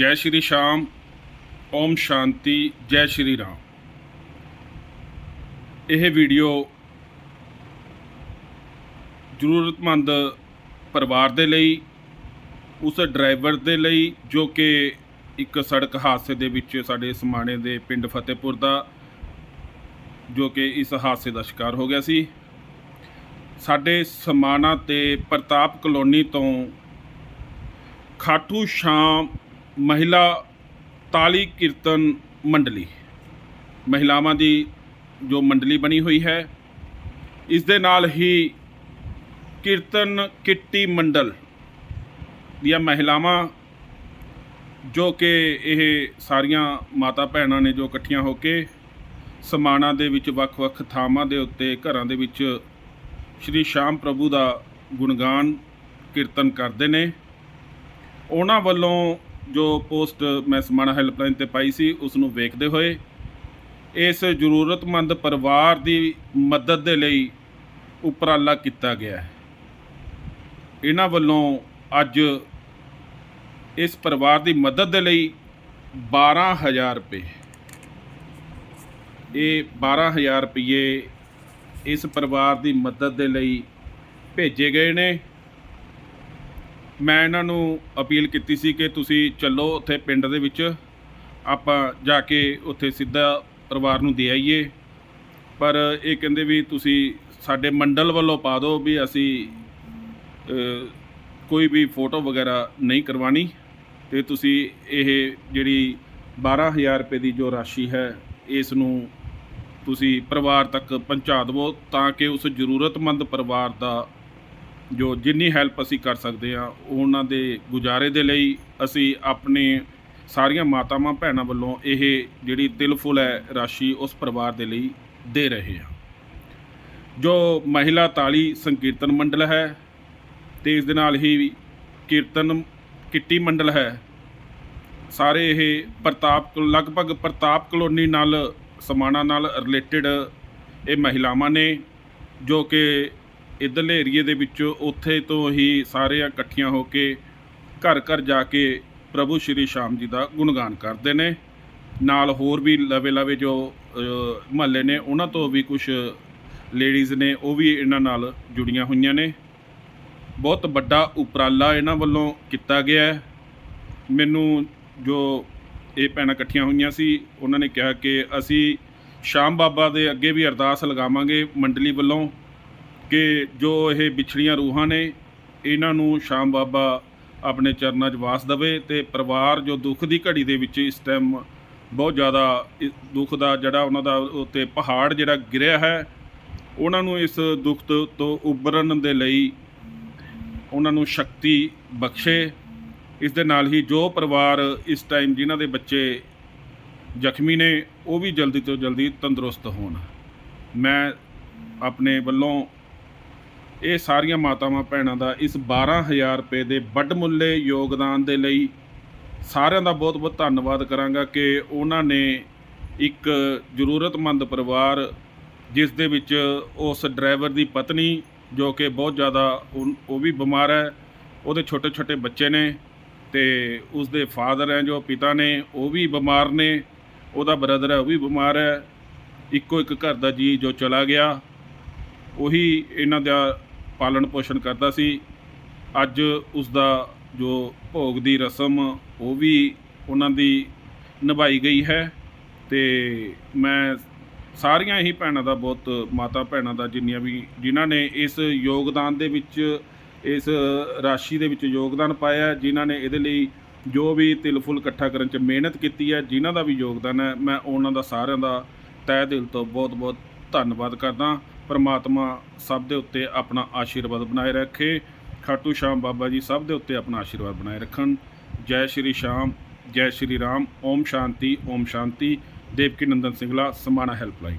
ਜੈ ਸ਼੍ਰੀ ਸ਼ਾਮ, ਓਮ ਸ਼ਾਂਤੀ, ਜੈ ਸ਼੍ਰੀ ਰਾਮ। ਇਹ ਵੀਡੀਓ ਜ਼ਰੂਰਤਮੰਦ ਪਰਿਵਾਰ ਦੇ ਲਈ, ਉਸ ਡਰਾਈਵਰ ਦੇ ਲਈ, ਜੋ ਕਿ ਇੱਕ ਸੜਕ ਹਾਦਸੇ ਦੇ ਵਿੱਚ ਸਾਡੇ ਸਮਾਣੇ ਦੇ ਪਿੰਡ ਫਤਿਹਪੁਰ ਦਾ, ਜੋ ਕਿ ਇਸ ਹਾਦਸੇ ਦਾ ਸ਼ਿਕਾਰ ਹੋ ਗਿਆ ਸੀ। ਸਾਡੇ ਸਮਾਣਾ ਤੇ ਪ੍ਰਤਾਪ ਕਲੋਨੀ ਤੋਂ ਖਾਟੂ ਸ਼ਾਮ ਮਹਿਲਾ ਤਾਲੀ ਕੀਰਤਨ ਮੰਡਲੀ। ਮਹਿਲਾਵਾਂ ਦੀ ਜੋ ਮੰਡਲੀ ਬਣੀ ਹੋਈ ਹੈ, ਇਸ ਦੇ ਨਾਲ ਹੀ ਕੀਰਤਨ ਕਿੱਟੀ ਮੰਡਲ ਦੀਆਂ ਮਹਿਲਾਵਾਂ, ਜੋ ਕਿ ਇਹ ਸਾਰੀਆਂ ਮਾਤਾ ਭੈਣਾਂ ਨੇ ਜੋ ਇਕੱਠੀਆਂ ਹੋ ਕੇ ਸਮਾਣਾ ਦੇ ਵਿੱਚ ਵੱਖ-ਵੱਖ ਥਾਵਾਂ ਦੇ ਉੱਤੇ ਘਰਾਂ ਦੇ ਵਿੱਚ ਸ਼੍ਰੀ ਸ਼ਾਮ ਪ੍ਰਭੂ ਦਾ ਗੁਣਗਾਨ ਕੀਰਤਨ ਕਰਦੇ ਨੇ। ਉਹਨਾਂ ਵੱਲੋਂ ਜੋ ਪੋਸਟ ਮੈਂ ਸਮਾਣਾ ਹੈਲਪਲਾਈਨ ਤੇ ਪਾਈ ਸੀ ਉਸ ਨੂੰ ਵੇਖਦੇ ਹੋਏ, ਇਸ ਜ਼ਰੂਰਤਮੰਦ ਪਰਿਵਾਰ ਦੀ ਮਦਦ ਦੇ ਲਈ ਉਪਰਾਲਾ ਕੀਤਾ ਗਿਆ ਹੈ। ਇਹਨਾਂ ਵੱਲੋਂ ਅੱਜ ਇਸ ਪਰਿਵਾਰ ਦੀ ਮਦਦ ਦੇ ਲਈ 12000 ਰੁਪਏ। ਇਹ 12000 ਰੁਪਏ ਇਸ ਪਰਿਵਾਰ ਦੀ ਮਦਦ ਦੇ ਲਈ ਭੇਜੇ ਗਏ ਨੇ। ਮੈਂ ਇਹਨਾਂ ਨੂੰ ਅਪੀਲ ਕੀਤੀ ਸੀ ਕਿ ਤੁਸੀਂ ਚੱਲੋ ਉੱਥੇ ਪਿੰਡ ਦੇ ਵਿੱਚ। ਆਪਾਂ ਜਾ ਕੇ ਉੱਥੇ ਸਿੱਧਾ ਪਰਿਵਾਰ ਨੂੰ ਦੇ ਆਈਏ। ਪਰ ਇਹ ਕਹਿੰਦੇ ਵੀ ਤੁਸੀਂ ਸਾਡੇ ਮੰਡਲ ਵੱਲੋਂ ਪਾ ਦਿਓ ਵੀ ਅਸੀਂ ਕੋਈ ਵੀ ਫੋਟੋ ਵਗੈਰਾ ਨਹੀਂ ਕਰਵਾਣੀ ਤੇ ਤੁਸੀਂ ਇਹ ਜਿਹੜੀ 12000 ਰੁਪਏ ਦੀ ਜੋ ਰਾਸ਼ੀ ਹੈ, ਇਸ ਨੂੰ ਤੁਸੀਂ ਪਰਿਵਾਰ ਤੱਕ ਪਹੁੰਚਾ ਦਿਵੋ ਤਾਂ ਕਿ ਉਸ ਜ਼ਰੂਰਤਮੰਦ ਪਰਿਵਾਰ ਦਾ ਜੋ ਜਿੰਨੀ ਹੈਲਪ ਅਸੀਂ ਕਰ ਸਕਦੇ ਹਾਂ, ਉਹਨਾਂ ਦੇ ਗੁਜ਼ਾਰੇ ਦੇ ਲਈ ਅਸੀਂ ਆਪਣੇ ਸਾਰੀਆਂ ਮਾਤਾਵਾਂ ਭੈਣਾਂ ਵੱਲੋਂ ਇਹ ਜਿਹੜੀ ਤਿਲਫੁਲ ਹੈ ਰਾਸ਼ੀ ਉਸ ਪਰਿਵਾਰ ਦੇ ਲਈ ਦੇ ਰਹੇ ਹਾਂ। ਜੋ ਮਹਿਲਾ ਤਾਲੀ ਸੰਕੀਰਤਨ ਮੰਡਲ ਹੈ ਤੇ ਇਸ ਦੇ ਨਾਲ ਹੀ ਕੀਰਤਨ ਕਿੱਟੀ ਮੰਡਲ ਹੈ, ਸਾਰੇ ਇਹ ਪ੍ਰਤਾਪ ਲਗਭਗ ਪ੍ਰਤਾਪ ਕਲੋਨੀ ਨਾਲ ਸਮਾਣਾ ਨਾਲ ਰਿਲੇਟਡ ਇਹ ਮਹਿਲਾਵਾਂ ਨੇ ਜੋ ਕਿ ਇਧਰਲੇ ਏਰੀਏ ਦੇ ਵਿੱਚੋਂ ਉੱਥੇ ਤੋਂ ਹੀ ਸਾਰੇ ਇਕੱਠੀਆਂ ਹੋ ਕੇ ਘਰ ਘਰ ਜਾ ਕੇ ਪ੍ਰਭੂ ਸ਼੍ਰੀ ਸ਼ਾਮ ਜੀ ਦਾ ਗੁਣਗਾਨ ਕਰਦੇ ਨੇ। ਨਾਲ ਹੋਰ ਵੀ ਲਵੇ ਲਵੇ ਜੋ ਮਹੱਲੇ ਨੇ, ਉਹਨਾਂ ਤੋਂ ਵੀ ਕੁਝ ਲੇਡੀਜ਼ ਨੇ, ਉਹ ਵੀ ਇਹਨਾਂ ਨਾਲ ਜੁੜੀਆਂ ਹੋਈਆਂ ਨੇ। ਬਹੁਤ ਵੱਡਾ ਉਪਰਾਲਾ ਇਹਨਾਂ ਵੱਲੋਂ ਕੀਤਾ ਗਿਆ ਹੈ। ਮੈਨੂੰ ਜੋ ਇਹ ਭੈਣਾਂ ਇਕੱਠੀਆਂ ਹੋਈਆਂ ਸੀ, ਉਹਨਾਂ ਨੇ ਕਿਹਾ ਕਿ ਅਸੀਂ ਸ਼ਾਮ ਬਾਬਾ ਦੇ ਅੱਗੇ ਵੀ ਅਰਦਾਸ ਲਗਾਵਾਂਗੇ ਮੰਡਲੀ ਵੱਲੋਂ। ਕਿ ਜੋ ਇਹ ਵਿਛੜੀਆਂ ਰੂਹਾਂ ਨੇ, ਇਹਨਾਂ ਨੂੰ ਸ਼ਾਮ ਬਾਬਾ ਆਪਣੇ ਚਰਨਾਂ 'ਚ ਵਾਸ ਦੇਵੇ ਤੇ ਪਰਿਵਾਰ ਜੋ ਦੁੱਖ ਦੀ ਘੜੀ ਦੇ ਵਿੱਚ ਇਸ ਟਾਈਮ ਬਹੁਤ ਜ਼ਿਆਦਾ ਦੁੱਖ ਦਾ ਜਿਹੜਾ ਉਹਨਾਂ ਦਾ ਉੱਤੇ ਪਹਾੜ ਜਿਹੜਾ ਗਿਰਿਆ ਹੈ, ਉਹਨਾਂ ਨੂੰ ਇਸ ਦੁੱਖ ਤੋਂ- ਤੋਂ ਉਭਰਨ ਦੇ ਲਈ ਉਹਨਾਂ ਨੂੰ ਸ਼ਕਤੀ ਬਖਸ਼ੇ। ਇਸ ਦੇ ਨਾਲ ਹੀ ਜੋ ਪਰਿਵਾਰ ਇਸ ਟਾਈਮ ਜਿਨ੍ਹਾਂ ਦੇ ਬੱਚੇ ਜ਼ਖਮੀ ਨੇ, ਉਹ ਵੀ ਜਲਦੀ ਤੋਂ ਜਲਦੀ ਤੰਦਰੁਸਤ ਹੋਣ। ਮੈਂ ਆਪਣੇ ਵੱਲੋਂ ਇਹ ਸਾਰੀਆਂ ਮਾਤਾਵਾਂ ਭੈਣਾਂ ਦਾ ਇਸ 12000 ਰੁਪਏ ਦੇ ਵੱਡਮੁੱਲੇ ਯੋਗਦਾਨ ਦੇ ਲਈ ਸਾਰਿਆਂ ਦਾ ਬਹੁਤ ਬਹੁਤ ਧੰਨਵਾਦ ਕਰਾਂਗਾ ਕਿ ਉਹਨਾਂ ਨੇ ਇੱਕ ਜ਼ਰੂਰਤਮੰਦ ਪਰਿਵਾਰ ਜਿਸ ਦੇ ਵਿੱਚ ਉਸ ਡਰਾਈਵਰ ਦੀ ਪਤਨੀ ਜੋ ਕਿ ਬਹੁਤ ਜ਼ਿਆਦਾ ਉਨ- ਉਹ ਵੀ ਬਿਮਾਰ ਹੈ, ਉਹਦੇ ਛੋਟੇ ਛੋਟੇ ਬੱਚੇ ਨੇ ਤੇ ਉਸ ਦੇ ਫਾਦਰ ਹੈ ਜੋ ਪਿਤਾ ਨੇ, ਉਹ ਵੀ ਬਿਮਾਰ ਨੇ, ਉਹਦਾ ਬ੍ਰਦਰ ਹੈ, ਉਹ ਵੀ ਬਿਮਾਰ ਹੈ। ਇੱਕੋ ਇੱਕ ਘਰ ਦਾ ਜੀ ਜੋ ਚਲਾ ਗਿਆ, ਉਹੀ ਇਹਨਾਂ ਦਾ ਪਾਲਣ ਪੋਸ਼ਣ ਕਰਦਾ ਸੀ। ਅੱਜ ਉਸ ਦਾ ਜੋ ਭੋਗ ਦੀ ਰਸਮ, ਉਹ ਵੀ ਉਹਨਾਂ ਦੀ ਨਿਭਾਈ ਗਈ ਹੈ ਤੇ ਮੈਂ ਸਾਰੀਆਂ ਹੀ ਭੈਣਾਂ ਦਾ, ਬਹੁਤ ਮਾਤਾ ਭੈਣਾਂ ਦਾ, ਜਿੰਨੀਆਂ ਵੀ, ਜਿਨ੍ਹਾਂ ਨੇ ਇਸ ਯੋਗਦਾਨ ਦੇ ਵਿੱਚ, ਇਸ ਰਾਸ਼ੀ ਦੇ ਵਿੱਚ ਯੋਗਦਾਨ ਪਾਇਆ, ਜਿਨ੍ਹਾਂ ਨੇ ਇਹਦੇ ਲਈ ਜੋ ਵੀ ਤਿਲ ਫੁੱਲ ਇਕੱਠਾ ਕਰਨ 'ਚ ਮਿਹਨਤ ਕੀਤੀ ਹੈ, ਜਿਨ੍ਹਾਂ ਦਾ ਵੀ ਯੋਗਦਾਨ ਹੈ, ਮੈਂ ਉਹਨਾਂ ਦਾ ਸਾਰਿਆਂ ਦਾ ਤਹਿ ਦਿਲ ਤੋਂ ਬਹੁਤ-ਬਹੁਤ ਧੰਨਵਾਦ ਕਰਦਾ। ਪਰਮਾਤਮਾ ਸਭ ਦੇ ਉੱਤੇ ਆਪਣਾ ਆਸ਼ੀਰਵਾਦ ਬਣਾਏ ਰੱਖੇ। ਖਾਟੂ ਸ਼ਾਮ ਬਾਬਾ ਜੀ ਸਭ ਦੇ ਉੱਤੇ ਆਪਣਾ ਆਸ਼ੀਰਵਾਦ ਬਣਾਏ ਰੱਖਣ। ਜੈ ਸ਼੍ਰੀ ਸ਼ਾਮ, ਜੈ ਸ਼੍ਰੀ ਰਾਮ, ਓਮ ਸ਼ਾਂਤੀ ਓਮ ਸ਼ਾਂਤੀ। ਦੇਵਕੀ ਨੰਦਨ ਸਿੰਘਲਾ ਸਮਾਣਾ ਹੈਲਪਲਾਈਨ।